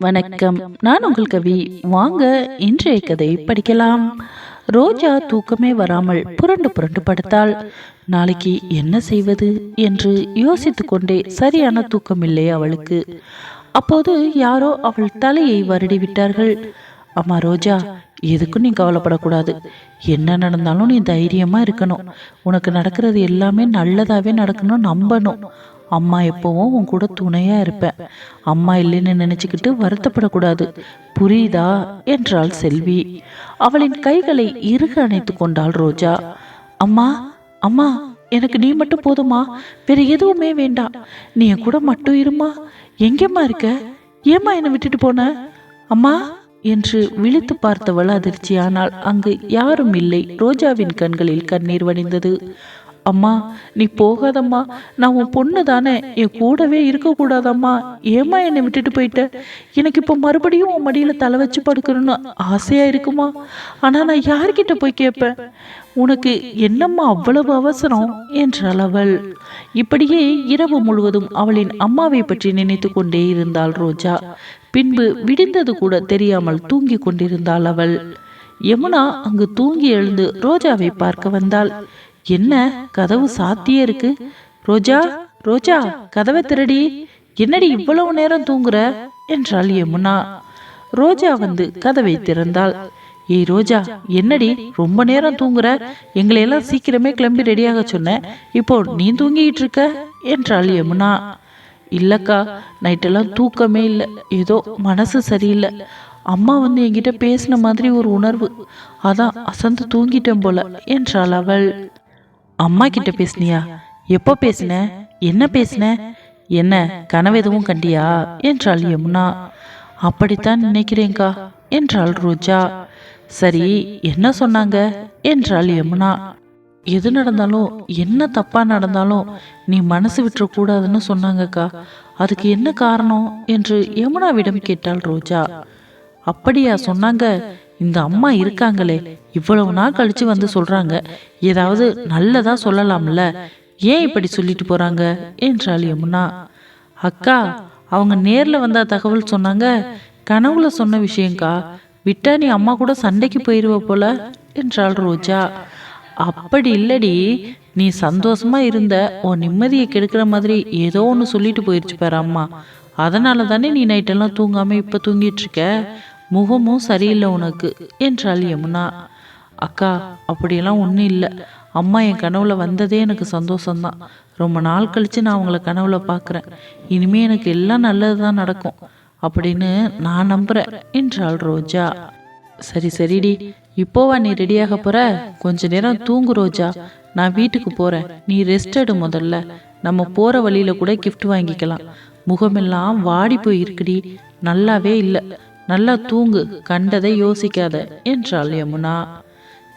வணக்கம். நான் உங்கள் கவி. வாங்க இன்றைய கதை படிக்கலாம். ரோஜா தூக்கமே வராமல் புரண்டு புரண்டு படுத்தாள். நாளைக்கு என்ன செய்வது என்று யோசித்து கொண்டே சரியான தூக்கம் இல்லை அவளுக்கு. அப்போது யாரோ அவள் தலையை வருடி விட்டார்கள் அம்மா ரோஜா எதுக்கும் நீ கவலைப்படக்கூடாது. என்ன நடந்தாலும் நீ தைரியமா இருக்கணும். உனக்கு நடக்கிறது எல்லாமே நல்லதாவே நடக்கணும் நம்பணும். அம்மா எப்பவும் உன் கூட துணையா இருப்பேன். அம்மா இல்லைன்னு நினைச்சுக்கிட்டு வருத்தப்படக்கூடாது. புரியுதா? என்றாள் செல்வி. அவளின் கைகளை இறுக அணைத்து கொண்டாள் ரோஜா. அம்மா அம்மா எனக்கு நீ மட்டும் போதுமா? வேற எதுவுமே வேண்டாம். நீ என் கூட மட்டும் இருமா? எங்கேம்மா இருக்க? ஏம்மா என்னை விட்டுட்டு போன? அம்மா என்று விழித்து பார்த்தவள் அதிர்ச்சியானால் அங்கு யாரும் இல்லை. ரோஜாவின் கண்களில் கண்ணீர் வடிந்தது. அம்மா நீ போகாதம்மா. நான் உன் பொண்ணு தானே. என் கூடவே இருக்கக்கூடாதம்மா. ஏம்மா என்னை விட்டுட்டு போயிட்ட? எனக்கு இப்போ மறுபடியும் உன் மடியில் தலை வச்சு படுக்கணும்னு ஆசையாக இருக்குமா? ஆனால் நான் யார்கிட்ட போய் கேட்பேன் உனக்கு என்னம்மா அவ்வளவு அவசரம்? என்றாள் அவள். இப்படியே இரவு முழுவதும் அவளின் அம்மாவை பற்றி நினைத்து கொண்டே இருந்தாள் ரோஜா. பின்பு விடிந்தது கூட தெரியாமல் தூங்கி கொண்டிருந்தாள் அவள். யமுனா அங்கு தூங்கி எழுந்து ரோஜாவை பார்க்க வந்தாள். என்ன கதவு சாத்தியே இருக்கு? ரோஜா ரோஜா கதவை திரடி. என்னடி இவ்வளவு நேரம் தூங்குற? என்றாள் யமுனா. ரோஜா வந்து கதவை திறந்தாள். ஏய் ரோஜா என்னடி ரொம்ப நேரம் தூங்குற? எங்களை எல்லாம் சீக்கிரமே கிளம்பி ரெடியாக சொன்னேன் இப்போ நீ தூங்கிட்டு இருக்க? என்றாள் யமுனா. இல்லக்கா நைட்டெல்லாம் தூக்கமே இல்லை. ஏதோ மனசு சரியில்லை. அம்மா வந்து என்கிட்ட பேசின மாதிரி ஒரு உணர்வு. அதான் அசந்து தூங்கிட்டேன் போல என்றாள் அவள். அம்மா கிட்ட பேசுனியா? எப்போ பேசின? என்ன பேசின? என்ன கனவு எதுவும் கண்டியா? என்றாள் யமுனா. அப்படித்தான் நினைக்கிறேன்க்கா என்றாள் ரோஜா. சரி என்ன சொன்னாங்க? என்றாள் யமுனா. எது நடந்தாலும் என்ன தப்பா நடந்தாலும் நீ மனசு விட்டுறக்கூடாதுன்னு சொன்னாங்கக்கா. அதுக்கு என்ன காரணம்? என்று யமுனாவிடம் கேட்டாள் ரோஜா. அப்படியா சொன்னாங்க? இந்த அம்மா இருக்காங்களே இவ்வளவு நாள் கழிச்சு வந்து சொல்றாங்க ஏதாவது நல்லதா சொல்லலாம்ல ஏன் இப்படி சொல்லிட்டு போறாங்க என்றாள் யமுனா. அக்கா அவங்க நேர்ல வந்தா தகவல் சொன்னாங்க கனவுல சொன்ன விஷயம்க்கா விட்டா நீ அம்மா கூட சண்டைக்கு போயிருவ போல என்றாள் ரோஜா. அப்படி இல்லடி நீ சந்தோஷமா இருந்த உன் நிம்மதியை கெடுக்கிற மாதிரி ஏதோ ஒன்று சொல்லிட்டு போயிருச்சு பாரு அம்மா. அதனால தானே நீ நைட்டெல்லாம் தூங்காம இப்ப தூங்கிட்டு இருக்க? முகமும் சரியில்லை உனக்கு என்றாள் யமுனா. அக்கா அப்படியெல்லாம் ஒன்றும் இல்லை. அம்மா என் கனவுல வந்ததே எனக்கு சந்தோஷம்தான். ரொம்ப நாள் கழித்து நான் அவங்கள கனவுல பார்க்குறேன் இனிமே எனக்கு எல்லாம் நல்லது தான் நடக்கும். அப்படின்னு நான் நம்புகிறேன் என்றாள் ரோஜா. சரி சரிடி. இப்போவா நீ ரெடியாக போற? கொஞ்ச நேரம் தூங்கு ரோஜா. நான் வீட்டுக்கு போறேன். நீ ரெஸ்ட் எடு முதல்ல. நம்ம போற வழியில கூட கிஃப்ட் வாங்கிக்கலாம். முகமெல்லாம் வாடி போய் இருக்குடி நல்லாவே இல்லை. நல்லா தூங்கு. கண்டதை யோசிக்காத என்றாள் யமுனா.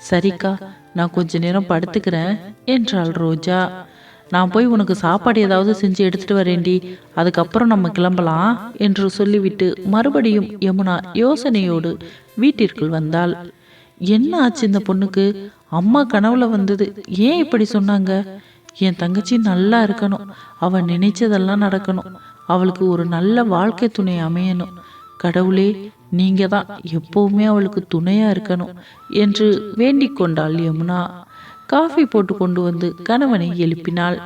சரிக்கா நான் கொஞ்ச நேரம் படுத்துக்கிறேன் என்றாள் ரோஜா. நான் போய் உனக்கு சாப்பாடு ஏதாவது செஞ்சு எடுத்துட்டு வரேண்டி அதுக்கப்புறம் நம்ம கிளம்பலாம் என்று சொல்லிவிட்டு மறுபடியும் யமுனா யோசனையோடு வீட்டிற்குள் வந்தாள். என்ன ஆச்சு இந்த பொண்ணுக்கு? அம்மா கனவுல வந்தது ஏன் இப்படி சொன்னாங்க? என் தங்கச்சி நல்லா இருக்கணும் அவள் நினைச்சதெல்லாம் நடக்கணும் அவளுக்கு ஒரு நல்ல வாழ்க்கை துணை அமையணும். கடவுளே நீங்க தான் எப்பவுமே அவளுக்கு துணையா இருக்கணும் என்று வேண்டிக் கொண்டாள் யமுனா. காஃபி போட்டு கொண்டு வந்து கணவனை எழுப்பினாள்.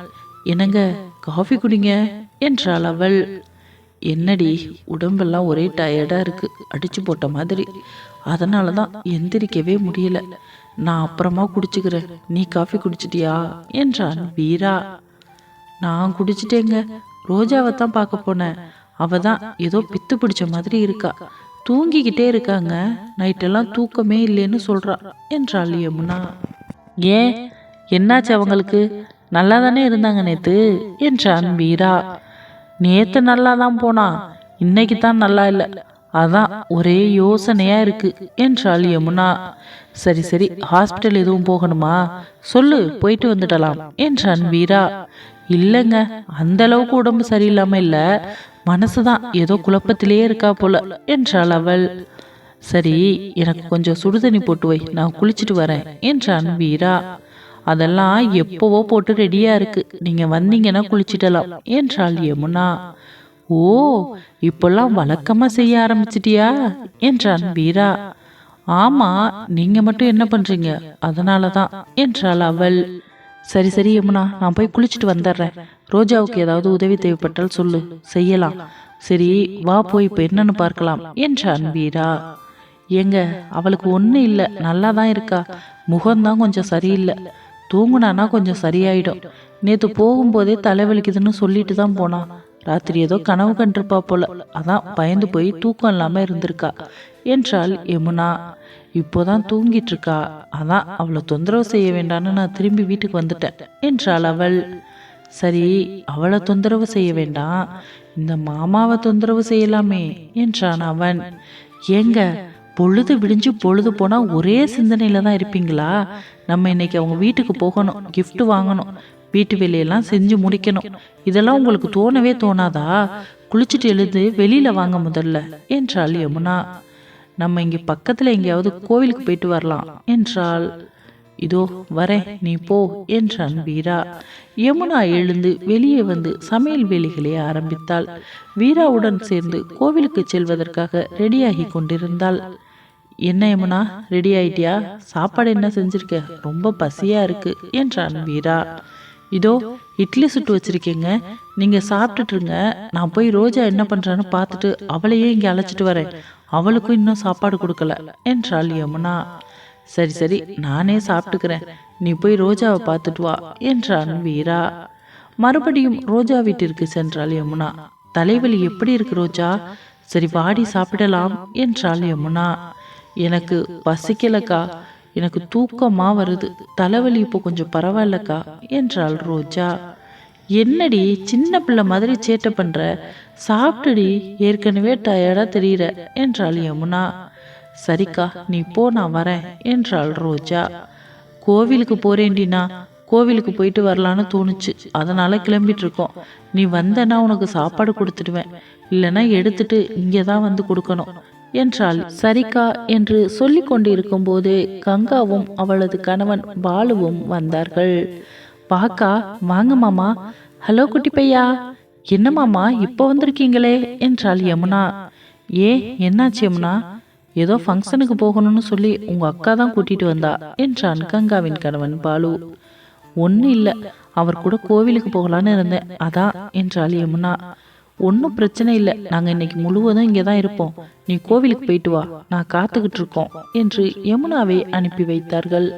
என்னங்க காஃபி குடிங்க? என்றாள் அவள். என்னடி உடம்பெல்லாம் ஒரே டயர்டா இருக்கு. அடிச்சு போட்ட மாதிரி. அதனால தான் எந்திரிக்கவே முடியல. நான் அப்புறமா குடிச்சுக்கிறேன். நீ காஃபி குடிச்சிட்டியா? என்றான் வீரா. நான் குடிச்சிட்டேங்க. ரோஜாவை தான் பார்க்க போனேன். அவ தான் ஏதோ பித்து பிடிச்ச மாதிரி இருக்கா. தூங்கிக்கிட்டே இருக்காங்க. நைட்டெல்லாம் தூக்கமே இல்லைன்னு சொல்றா என்றாள் யமுனா. ஏன்? என்னாச்சு அவங்களுக்கு? நல்லா தானே இருந்தாங்க நேத்து என்றான் வீரா நேத்து நல்லா தான் போனா இன்னைக்கு தான் நல்லா இல்லை. அதான் ஒரே யோசனையா இருக்கு என்றாள் யமுனா. சரி சரி ஹாஸ்பிட்டல் எதுவும் போகணுமா? சொல்லு போயிட்டு வந்துடலாம் என்றான் வீரா இல்லைங்க அந்த அளவுக்கு உடம்பு சரியில்லாமல் இல்லை. மனசுதான் ஏதோ குழப்பத்திலேயே இருக்கா போல என்றாள் அவள். சரி எனக்கு கொஞ்சம் சுடுதண்ணி போட்டு வை நான் குளிச்சிட்டு வரேன் என்றான் வீரா. அதெல்லாம் எப்பவோ போட்டு ரெடியா இருக்கு நீங்க வந்தீங்கன்னா குளிச்சிடலாம் என்றாள் யமுனா. ஓ இப்பெல்லாம் வழக்கமா செய்ய ஆரம்பிச்சிட்டியா என்றான் வீரா. ஆமா நீங்க மட்டும் என்ன பண்றீங்க அதனாலதான் என்றாள் அவள். சரி சரி யமுனா நான் போய் குளிச்சுட்டு வந்துடுறேன். ரோஜாவுக்கு ஏதாவது உதவி தேவைப்பட்டால் சொல்லு. செய்யலாம். சரி வா போய் இப்போ என்னன்னு பார்க்கலாம் என்றான் வீரா ஏங்க அவளுக்கு ஒன்றும் இல்லை. நல்லா தான் இருக்கா. முகம்தான் கொஞ்சம் சரியில்லை. தூங்குனானா கொஞ்சம் சரியாயிடும். நேற்று போகும்போதே தலைவலிக்குதுன்னு சொல்லிட்டு தான் போனான் ராத்திரி ஏதோ கனவு கண்டிருப்பா போல. அதான் பயந்து போய் தூக்கம் இல்லாமல் இருந்திருக்கா என்றாள் யமுனா. இப்போதான் தூங்கிட்டு இருக்கா அதான் அவளை தொந்தரவு செய்ய வேண்டாம்னு நான் திரும்பி வீட்டுக்கு வந்துட்டேன் என்றாள் அவள். சரி அவளை தொந்தரவு செய்ய வேண்டாம். இந்த மாமாவை தொந்தரவு செய்யலாமே என்றான் அவன். ஏங்க பொழுது விடிஞ்சு பொழுது போனால் ஒரே சிந்தனையில் தான் இருப்பீங்களா? நம்ம இன்னைக்கு அவங்க வீட்டுக்கு போகணும் கிஃப்ட் வாங்கணும் வீட்டு வேலையெல்லாம் செஞ்சு முடிக்கணும். இதெல்லாம் உங்களுக்கு தோணவே தோணாதா? குளிச்சுட்டு எழுந்து வெளியில வாங்க முதல்ல என்றாள் யமுனா. நம்ம இங்கே பக்கத்துல எங்கேயாவது கோவிலுக்கு போயிட்டு வரலாம். என்றாள். இதோ வரேன். நீ போ என்றான் வீரா. யமுனா எழுந்து வெளியே வந்து சமையல் வேலைகளை ஆரம்பித்தாள். வீராவுடன் சேர்ந்து கோவிலுக்கு செல்வதற்காக ரெடியாகி கொண்டிருந்தாள். என்ன யமுனா ரெடி ஆயிட்டியா? சாப்பாடு என்ன செஞ்சிருக்க? ரொம்ப பசியா இருக்கு என்றான் வீரா. இதோ இட்லி சுட்டு வச்சிருக்கேங்க. நீங்க சாப்பிட்டுட்டுருங்க நான் போய் ரோஜா என்ன பண்றான்னு பார்த்துட்டு அவளையே இங்கே அழைச்சிட்டு வரேன். அவளுக்கும் இன்னும் சாப்பாடு கொடுக்கல என்றாள் யமுனா. சரி சரி நானே சாப்பிட்டுக்கிறேன். நீ போய் ரோஜாவை பார்த்துட்டு வா என்றான் வீரா. மறுபடியும் ரோஜா வீட்டிற்கு சென்றாள் யமுனா. தலைவலி எப்படி இருக்கு ரோஜா? சரி வாடி சாப்பிடலாம் என்றாள் யமுனா. எனக்கு பசிக்கலக்கா. எனக்கு தூக்கமா வருது. தலைவலி இப்போ கொஞ்சம் பரவாயில்லக்கா என்றாள் ரோஜா. என்னடி சின்ன பிள்ளை மாதிரி சேட்டை பண்ற? சாப்பிட்டுடி ஏற்கனவே டயர்டா தெரியுற என்றாள் யமுனா. சரிக்கா நீ போ நான் வரேன் என்றாள் ரோஜா. கோவிலுக்கு போறேண்டினா கோவிலுக்கு போயிட்டு வரலான்னு தோணுச்சு. அதனால கிளம்பிட்டு இருக்கோம் நீ வந்தனா உனக்கு சாப்பாடு கொடுத்துடுவேன். இல்லைன்னா எடுத்துட்டு இங்கே தான் வந்து கொடுக்கணும் என்றாள். சரிக்கா என்று சொல்லி கொண்டிருக்கும் போது கங்காவும் அவளது கணவன் பாலுவும் வந்தார்கள். பாக்கா வாங்க மாமா. ஹலோ குட்டி பையா. என்ன மாமா இப்போ வந்திருக்கீங்களே? என்றாள் யமுனா. ஏ என்னாச்சு யமுனா? ஏதோ ஃபங்க்ஷனுக்கு போகணும்னு சொல்லி உங்க அக்கா தான் கூட்டிட்டு வந்தா என்றான் கங்காவின் கணவன் பாலு. ஒன்றும் இல்லை அவர் கூட கோவிலுக்கு போகலான்னு இருந்தேன் அதான் என்றாள் யமுனா. ஒன்றும் பிரச்சனை இல்லை நாங்கள் இன்னைக்கு முழுவதும் இங்கே தான் இருப்போம். நீ கோவிலுக்கு போயிட்டு வா நான் காத்துக்கிட்டு இருக்கோம் என்று யமுனாவை அனுப்பி வைத்தார்கள்.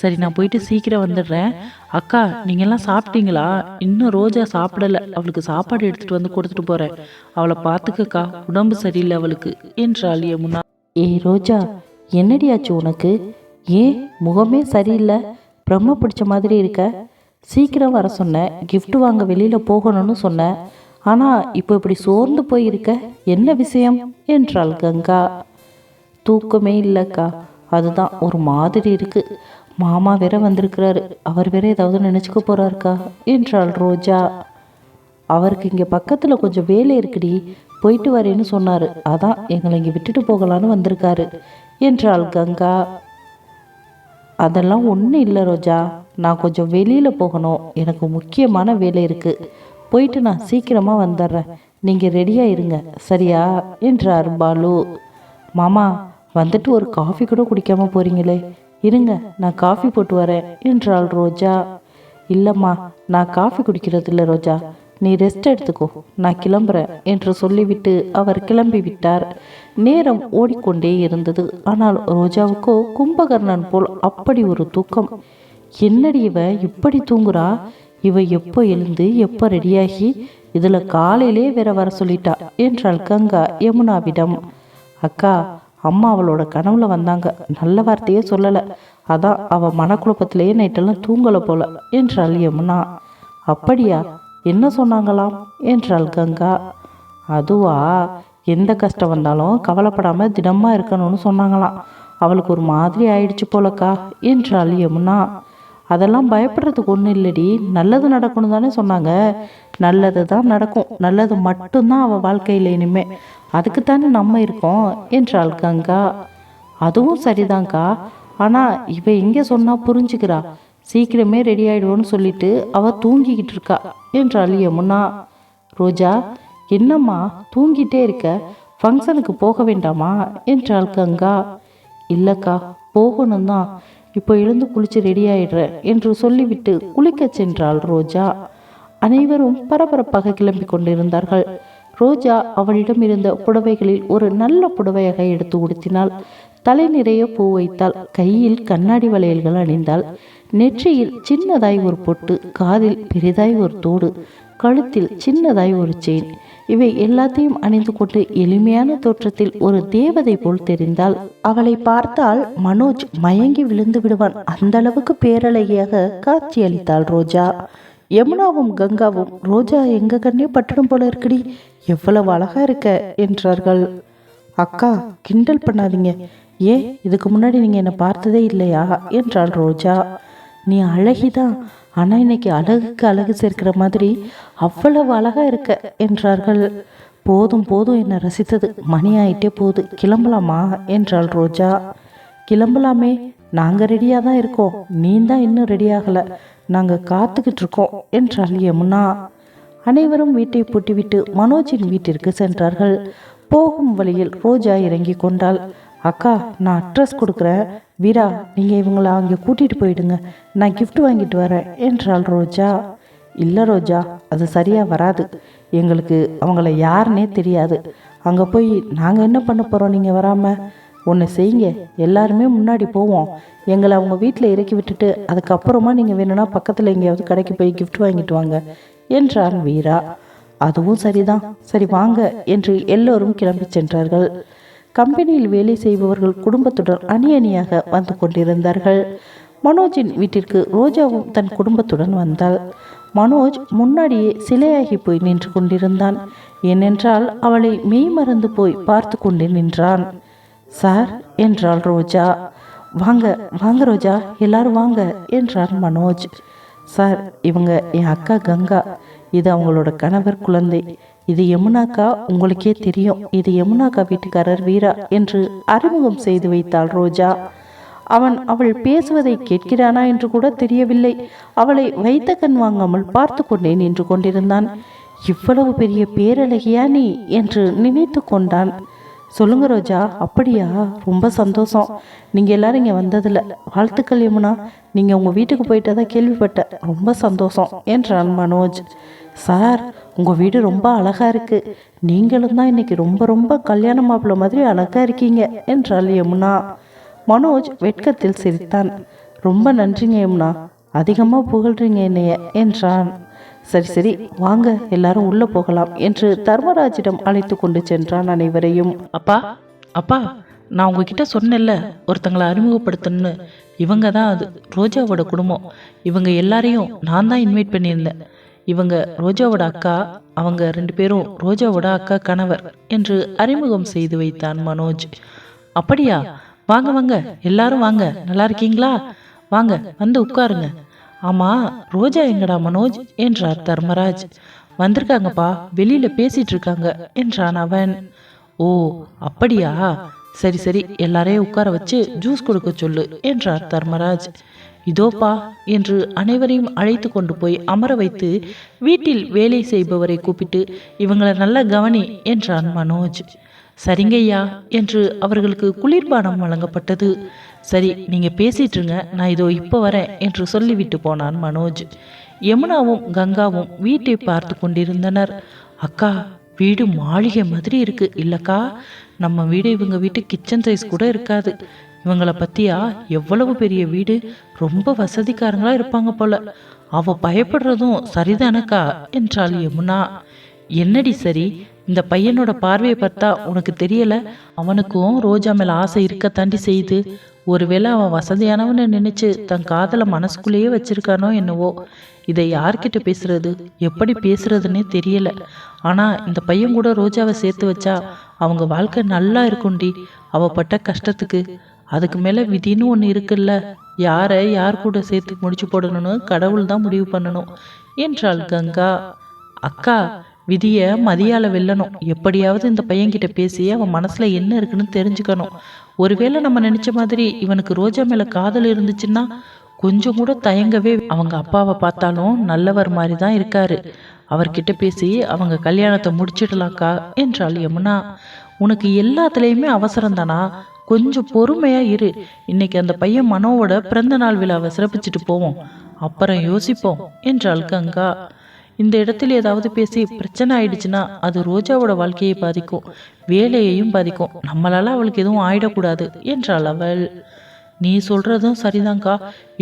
சரி நான் போயிட்டு சீக்கிரம் வந்துடுறேன். அக்கா நீங்கெல்லாம் சாப்பிட்டீங்களா? இன்னும் ரோஜா சாப்பிடல. அவளுக்கு சாப்பாடு எடுத்துட்டு வந்து கொடுத்துட்டு போறேன். அவளை பார்த்துக்கக்கா உடம்பு சரியில்லை அவளுக்கு என்றாள் யமுனா. ஏய் ரோஜா என்னடியாச்சு உனக்கு? ஏன் முகமே சரியில்லை? பிரம்ம பிடிச்ச மாதிரி இருக்க. சீக்கிரம் வர சொன்னேன் கிஃப்ட் வாங்க வெளியில் போகணும்னு சொன்னேன் ஆனால் இப்போ இப்படி சோர்ந்து போயிருக்க என்ன விஷயம்? என்றாள் கங்கா. தூக்கமே இல்லைக்கா. அதுதான் ஒரு மாதிரி இருக்கு. மாமா வேற வந்திருக்கிறாரு. அவர் வேற ஏதாவது நினச்சிக்க போறாருக்கா? என்றாள் ரோஜா. அவருக்கு இங்கே பக்கத்தில் கொஞ்சம் வேலை இருக்குடி. போயிட்டு வரேன்னு சொன்னார். அதான் எங்களை இங்கே விட்டுட்டு போகலான்னு வந்திருக்காரு என்றாள் கங்கா. அதெல்லாம் ஒன்றும் இல்லை ரோஜா. நான் கொஞ்சம் வெளியில் போகணும். எனக்கு முக்கியமான வேலை இருக்குது போயிட்டு நான் சீக்கிரமாக வந்துடுறேன். நீங்கள் ரெடியாக இருங்க. சரியா? என்றார் பாலு. மாமா வந்துட்டு ஒரு காஃபி கூட குடிக்காமல் போகிறீங்களே இருங்க நான் காஃபி போட்டு வரேன் என்றாள் ரோஜா. இல்லைம்மா நான் காஃபி குடிக்கிறது இல்லை ரோஜா. நீ ரெஸ்ட் எடுத்துக்கோ நான் கிளம்புறேன் என்று சொல்லிவிட்டு அவர் கிளம்பி விட்டார் நேரம் ஓடிக்கொண்டே இருந்தது. ஆனால் ரோஜாவுக்கோ கும்பகர்ணன் போல் அப்படி ஒரு தூக்கம். என்னடி இவ இப்படி தூங்குறா? இவ எப்போ எழுந்து எப்போ ரெடியாகி? இதில் காலையிலே வேற வர சொல்லிட்டா என்றாள் கங்கா யமுனாவிடம். அக்கா அம்மா அவளோட கனவுல வந்தாங்க. நல்ல வார்த்தையே சொல்லலை. அதான் அவள் மனக்குழப்பத்திலேயே நைட்டெல்லாம் தூங்கலை போல என்றாள் யமுனா. அப்படியா? என்ன சொன்னாங்களாம்? என்றாள் கங்கா. அதுவா? எந்த கஷ்டம் வந்தாலும் கவலைப்படாமல் திடமா இருக்கணும்னு சொன்னாங்களாம். அவளுக்கு ஒரு மாதிரி ஆயிடுச்சு போலக்கா என்றாள் யமுனா. அதெல்லாம் பயப்படுறதுக்கு ஒன்றும் இல்லடி. நல்லது நடக்கணும் தானே சொன்னாங்க. நல்லது தான் நடக்கும். நல்லது மட்டும்தான் அவள் வாழ்க்கையில் இனிமே. அதுக்குத்தானே நம்ம இருக்கோம் என்றாள் கங்கா. அதுவும் சரிதாங்க்கா ஆனால் இவ இங்கே சொன்னால் புரிஞ்சுக்கிறா. சீக்கிரமே ரெடி ஆயிடுவோன்னு சொல்லிட்டு அவ தூங்கிக்கிட்டு இருக்கா என்றாள் யமுனா. ரோஜா என்னம்மா தூங்கிட்டே இருக்க? ஃபங்க்ஷனுக்கு போக வேண்டாமா? என்றாள் கங்கா. இல்லைக்கா போகணும் தான் இப்போ எழுந்து குளிச்சு ரெடி ஆயிடுறேன் என்று சொல்லிவிட்டு குளிக்கச் சென்றாள் ரோஜா. அனைவரும் பரபரப்பாக கிளம்பி கொண்டிருந்தார்கள். ரோஜா அவளிடம் இருந்த புடவைகளில் ஒரு நல்ல புடவையாக எடுத்து உடுத்தினாள். தலை நிறைய பூ வைத்தாள். கையில் கண்ணாடி வளையல்கள் அணிந்தாள். நெற்றியில் சின்னதாய் ஒரு பொட்டு காதில் பெரிதாய் ஒரு தோடு கழுத்தில் சின்னதாய் ஒரு செயின். இவை எல்லாத்தையும் அணிந்து கொண்டு எளிமையான தோற்றத்தில் ஒரு தேவதை போல் தெரிந்தாள். அவளை பார்த்தால் மனோஜ் மயங்கி விழுந்து விடுவான். அந்த அளவுக்கு பேரழகியாக காட்சியளித்தாள் ரோஜா. யமுனாவும் கங்காவும் ரோஜா எங்க கண்ணே பட்டணம் போல இருக்குடி. எவ்வளவு அழகா இருக்க என்றார்கள். அக்கா கிண்டல் பண்ணாதீங்க. ஏன் இதுக்கு முன்னாடி நீங்க என்னை பார்த்ததே இல்லையா? என்றாள் ரோஜா. நீ அழகிதான். ஆனா இன்னைக்கு அழகுக்கு அழகு சேர்க்கிற மாதிரி அவ்வளவு அழகா இருக்க என்றார்கள். போதும் போதும். என்னை ரசித்தது மணி ஆயிட்டே போகுது. கிளம்பலாமா? என்றாள் ரோஜா. கிளம்பலாமே. நாங்க ரெடியா தான் இருக்கோம். நீ தான் இன்னும் ரெடி ஆகல நாங்க காத்துக்கிட்டு இருக்கோம் என்றாள் யமுனா. அனைவரும் வீட்டை பூட்டிவிட்டு மனோஜின் வீட்டிற்கு சென்றார்கள். போகும் வழியில் ரோஜா இறங்கி கொண்டாள். அக்கா நான் அட்ரஸ் கொடுக்குறேன். வீரா நீங்கள் இவங்களை அங்கே கூட்டிகிட்டு போயிடுங்க. நான் கிஃப்ட் வாங்கிட்டு வரேன் என்றாள் ரோஜா. இல்லை ரோஜா அது சரியாக வராது. எங்களுக்கு அவங்கள யாருன்னே தெரியாது. அங்கே போய் நாங்கள் என்ன பண்ண போகிறோம் நீங்கள் வராமல் ஒன்று செய்யுங்க. எல்லாருமே முன்னாடி போவோம். எங்களை அவங்க வீட்டில் இறக்கி விட்டுட்டு அதுக்கப்புறமா நீங்கள் வேணும்னா பக்கத்தில் எங்கேயாவது கடைக்கு போய் கிஃப்ட் வாங்கிட்டு வாங்க. என்றான் வீரா. அதுவும் சரிதான். சரி வாங்க என்று எல்லோரும் கிளம்பி சென்றார்கள். கம்பெனியில் வேலை செய்பவர்கள் குடும்பத்துடன் அணி அணியாக வந்து கொண்டிருந்தார்கள். மனோஜின் வீட்டிற்கு ரோஜாவும் தன் குடும்பத்துடன் வந்தாள். மனோஜ் முன்னாடியே சிலையாகி போய் நின்று கொண்டிருந்தான். ஏனென்றால் அவளை மெய் மறந்து போய் பார்த்து கொண்டு நின்றான். சார் என்றாள் ரோஜா. வாங்க வாங்க ரோஜா எல்லாரும் வாங்க என்றார் மனோஜ். சார் இவங்க என் அக்கா கங்கா. இது அவங்களோட கணவர் குழந்தை. இது யமுனாக்கா உங்களுக்கே தெரியும். இது யமுனாக்கா வீட்டுக்காரர் வீரா என்று அறிமுகம் செய்து வைத்தாள் ரோஜா. அவன் அவள் பேசுவதை கேட்கிறானா என்று கூட தெரியவில்லை. அவளை வைத்த கண் வாங்காமல் பார்த்து கொண்டே நின்று கொண்டிருந்தான். இவ்வளவு பெரிய பேரழகியா நீ? என்று நினைத்து கொண்டான். சொல்லுங்க ரோஜா அப்படியா? ரொம்ப சந்தோஷம். நீங்கள் எல்லாரும் இங்கே வந்ததில்ல வாழ்த்துக்கள் யமுனா. நீங்கள் உங்கள் வீட்டுக்கு போயிட்டதா கேள்விப்பட்டேன். ரொம்ப சந்தோஷம். என்றான் மனோஜ். சார் உங்கள் வீடு ரொம்ப அழகாக இருக்குது நீங்களும் தான் இன்னைக்கு ரொம்ப ரொம்ப கல்யாண மாப்பிள்ள மாதிரி அழகாக இருக்கீங்க என்றாள் யமுனா. மனோஜ் வெட்கத்தில் சிரித்தான். ரொம்ப நன்றிங்க யமுனா. அதிகமாக புகழ்றீங்க என்னைய என்றான். சரி சரி வாங்க எல்லாரும் உள்ள போகலாம் என்று தர்மராஜிடம் அழைத்து கொண்டு சென்றான் அனைவரையும். அப்பா அப்பா நான் உங்ககிட்ட சொன்னேன்ல ஒருத்தங்களை அறிமுகப்படுத்தணும்னு. இவங்க தான் அது ரோஜாவோட குடும்பம். இவங்க எல்லாரையும் நான் தான் இன்வைட் பண்ணியிருந்தேன். இவங்க ரோஜாவோட அக்கா அவங்க ரெண்டு பேரும் ரோஜாவோட அக்கா கணவர் என்று அறிமுகம் செய்து வைத்தான் மனோஜ். அப்படியா? வாங்க வாங்க எல்லாரும் வாங்க நல்லா இருக்கீங்களா? வாங்க வந்து உட்காருங்க. ஆமா ரோஜா எங்கடா மனோஜ்? என்றார் தர்மராஜ். வந்திருக்காங்கப்பா வெளியில பேசிட்டு இருக்காங்க என்றான் அவன். ஓ அப்படியா? சரி சரி எல்லாரையும் உட்கார வச்சு ஜூஸ் கொடுக்க சொல்லு என்றார் தர்மராஜ். இதோப்பா என்று அனைவரையும் அழைத்து கொண்டு போய் அமர வைத்து வீட்டில் வேலை செய்பவரை கூப்பிட்டு இவங்களை நல்லா கவனி என்றான் மனோஜ். சரிங்கய்யா என்று அவர்களுக்கு குளிர்பானம் வழங்கப்பட்டது. சரி நீங்க பேசிட்டுருங்க நான் இதோ இப்போ வரேன் என்று சொல்லிவிட்டு போனான் மனோஜ். யமுனாவும் கங்காவும் வீட்டை பார்த்து கொண்டிருந்தனர். அக்கா வீடு மாளிகை மாதிரி இருக்கு இல்லக்கா? நம்ம வீடு இவங்க வீட்டு கிச்சன் சைஸ் கூட இருக்காது. இவங்கள பத்தியா எவ்வளவு பெரிய வீடு? ரொம்ப வசதிக்காரங்களா இருப்பாங்க போல. அவ பயப்படுறதும் சரிதானக்கா? என்றாள் யமுனா. என்னடி சரி இந்த பையனோட பார்வையை பார்த்தா உனக்கு தெரியல? அவனுக்கும் ரோஜா மேல ஆசை இருக்க தாண்டி செய்யுது. ஒருவேளை அவன் வசதியானவன்னு நினைச்சு தன் காதலை மனசுக்குள்ளேயே வச்சிருக்கானோ என்னவோ? இதை யார்கிட்ட பேசுறது? எப்படி பேசுறதுன்னே தெரியல. ஆனா இந்த பையன் கூட ரோஜாவை சேர்த்து வச்சா அவங்க வாழ்க்கை நல்லா இருக்கும்டி. அவ பட்ட கஷ்டத்துக்கு. அதுக்கு மேல விதின்னு ஒன்று இருக்குல்ல. யாரை யார் கூட சேர்த்து முடிச்சு போடணும்னு கடவுள் தான் முடிவு பண்ணணும். என்றாள் கங்கா. அக்கா விதியை மதியால வெல்லணும். எப்படியாவது இந்த பையன்கிட்ட பேசி அவன் மனசுல என்ன இருக்குன்னு தெரிஞ்சுக்கணும். ஒருவேளை நம்ம நினைச்ச மாதிரி இவனுக்கு ரோஜா மேல காதல் இருந்துச்சுன்னா கொஞ்சம் கூட தயங்கவே அவங்க அப்பாவை பார்த்தாலும் நல்லவர் மாதிரி தான் இருக்காரு. அவர்கிட்ட பேசி அவங்க கல்யாணத்தை முடிச்சிடலாக்கா என்றாள் யமுனா. உனக்கு எல்லாத்துலேயுமே அவசரம் தானா? கொஞ்சம் பொறுமையா இரு. இன்னைக்கு அந்த பையன் மனோவோட பிறந்த நாள் விழாவை சிறப்பிச்சுட்டு போவோம். அப்புறம் யோசிப்போம் என்றாள் கங்கா. இந்த இடத்துல ஏதாவது பேசி பிரச்சனை ஆயிடுச்சுன்னா அது ரோஜாவோட வாழ்க்கையை பாதிக்கும் வேலையையும் பாதிக்கும். நம்மளால அவளுக்கு எதுவும் ஆயிடக்கூடாது என்றாள் அவள். நீ சொல்றதும் சரிதாங்க்கா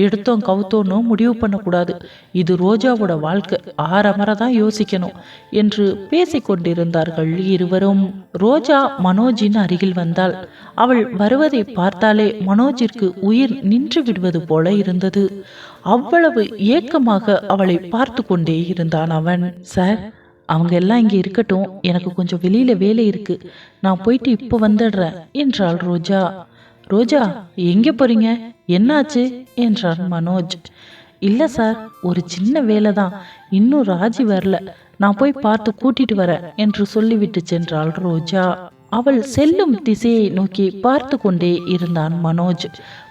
எடுத்தோம் கவுத்தோன்னு முடிவு பண்ணக்கூடாது. இது ரோஜாவோட வாழ்க்கை. ஆறமர தான் யோசிக்கணும் என்று பேசிக்கொண்டிருந்தார்கள் இருவரும். ரோஜா மனோஜின் அருகில் வந்தாள். அவள் வருவதை பார்த்தாலே மனோஜிற்கு உயிர் நின்று விடுவது போல இருந்தது. அவ்வளவு ஏக்கமாக அவளை பார்த்து கொண்டே இருந்தான் அவன். சார் அவங்க எல்லாம் இங்கே இருக்கட்டும். எனக்கு கொஞ்சம் வெளியில வேலை இருக்கு. நான் போயிட்டு இப்போ வந்துடுறேன் என்றாள் ரோஜா. ரோஜா எங்கே போறீங்க? என்னாச்சு? என்றான் மனோஜ். இல்லை சார் ஒரு சின்ன வேலை தான். இன்னும் ராஜி வரல. நான் போய் பார்த்து கூட்டிட்டு வரேன் என்று சொல்லிவிட்டு சென்றாள் ரோஜா. அவள் செல்லும் திசையை நோக்கி பார்த்து கொண்டே இருந்தான் மனோஜ்.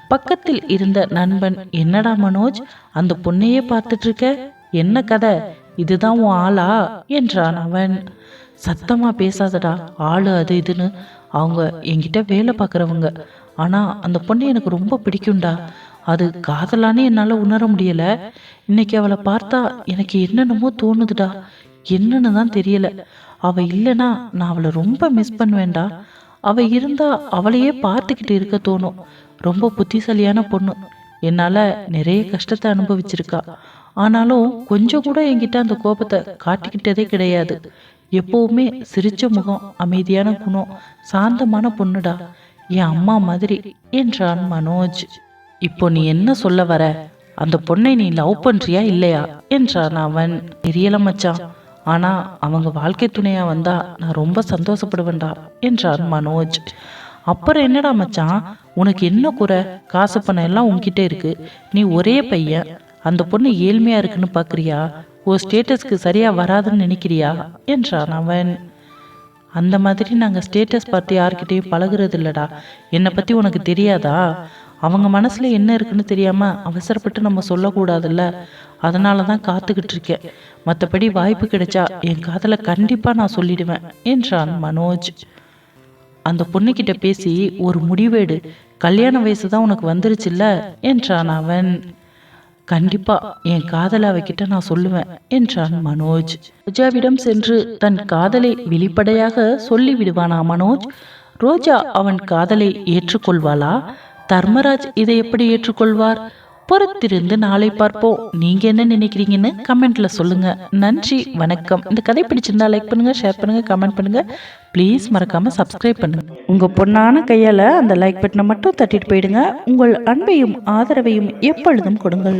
பக்கத்தில் இருந்த நண்பன் என்னடா மனோஜ் அந்த பொண்ணையே பார்த்துட்டு இருக்க என்ன கதை? இதுதான் உன் ஆளா? என்றான் அவன். சத்தமா பேசாதடா. ஆளு அது இதுன்னு. அவங்க என்கிட்ட வேலை பார்க்குறவங்க. ஆனால் அந்த பொண்ணு எனக்கு ரொம்ப பிடிக்கும்டா. அது காதலானே என்னால் உணர முடியலை. இன்னைக்கு அவளை பார்த்தா எனக்கு என்னென்னமோ தோணுதுடா. என்னன்னு தான் தெரியல. அவள் இல்லைன்னா நான் அவளை ரொம்ப மிஸ் பண்ணுவேன்டா. அவள் இருந்தால் அவளையே பார்த்துக்கிட்டு இருக்க தோணும். ரொம்ப புத்திசாலியான பொண்ணு. என்னால் நிறைய கஷ்டத்தை அனுபவிச்சிருக்கா. ஆனாலும் கொஞ்சம் கூட என்கிட்ட அந்த கோபத்தை காட்டிக்கிட்டதே கிடையாது. எப்போவுமே சிரிச்ச முகம் அமைதியான குணம் சாந்தமான பொண்ணுடா. என் அம்மா மாதிரி என்றான் மனோஜ். இப்போ நீ என்ன சொல்ல வர? அந்த பொண்ணை நீ லவ் பண்றியா இல்லையா? என்றான் அவன். தெரியல மச்சான். ஆனா அவங்க வாழ்க்கை துணையா வந்தா நான் ரொம்ப சந்தோஷப்படுவேன்டா என்றான் மனோஜ். அப்புறம் என்னடா மச்சான்? உனக்கு என்ன குறை? காசு பணம் எல்லாம் உன்கிட்ட இருக்கு. நீ ஒரே பையன். அந்த பொண்ணு ஏழ்மையா இருக்குன்னு பாக்குறியா? ஓ ஸ்டேட்டஸ்க்கு சரியா வராதுன்னு நினைக்கிறியா? என்றான் அவன். அந்த மாதிரி நாங்கள் ஸ்டேட்டஸ் பார்த்து யார்கிட்டயும் பழகுறது இல்லடா என்னை பற்றி உனக்கு தெரியாதா? அவங்க மனசில் என்ன இருக்குன்னு தெரியாமல் அவசரப்பட்டு நம்ம சொல்லக்கூடாதுல்ல? அதனால தான் காத்துக்கிட்டு இருக்கேன். மற்றபடி வாய்ப்பு கிடைச்சா என் காதலை கண்டிப்பாக நான் சொல்லிடுவேன் என்றான் மனோஜ். அந்த பொண்ணுக்கிட்ட பேசி ஒரு முடிவேடு கல்யாண வயசு தான் உனக்கு வந்துருச்சுல்ல? என்றான் அவன். கண்டிப்பா என் காதலை அவகிட்ட நான் சொல்லுவேன் என்றான் மனோஜ். ரோஜாவிடம் சென்று தன் காதலை வெளிப்படையாக சொல்லிவிடுவானா மனோஜ்? ரோஜா அவன் காதலை ஏற்றுக்கொள்வாளா? தர்மராஜ் இதை எப்படி ஏற்றுக்கொள்வார்? பொறுத்திருந்து நாளை பார்ப்போம். நீங்க என்ன நினைக்கிறீங்கன்னு கமெண்ட்ல சொல்லுங்க. நன்றி வணக்கம். இந்த கதை பிடிச்சிருந்தா லைக் பண்ணுங்க ஷேர் பண்ணுங்க கமெண்ட் பண்ணுங்க. ப்ளீஸ் மறக்காம சப்ஸ்கிரைப் பண்ணுங்க. உங்க பொண்ணான கையால அந்த லைக் பட்டனை மட்டும் தட்டிட்டு போயிடுங்க. உங்கள் அன்பையும் ஆதரவையும் எப்பொழுதும் கொடுங்கள்.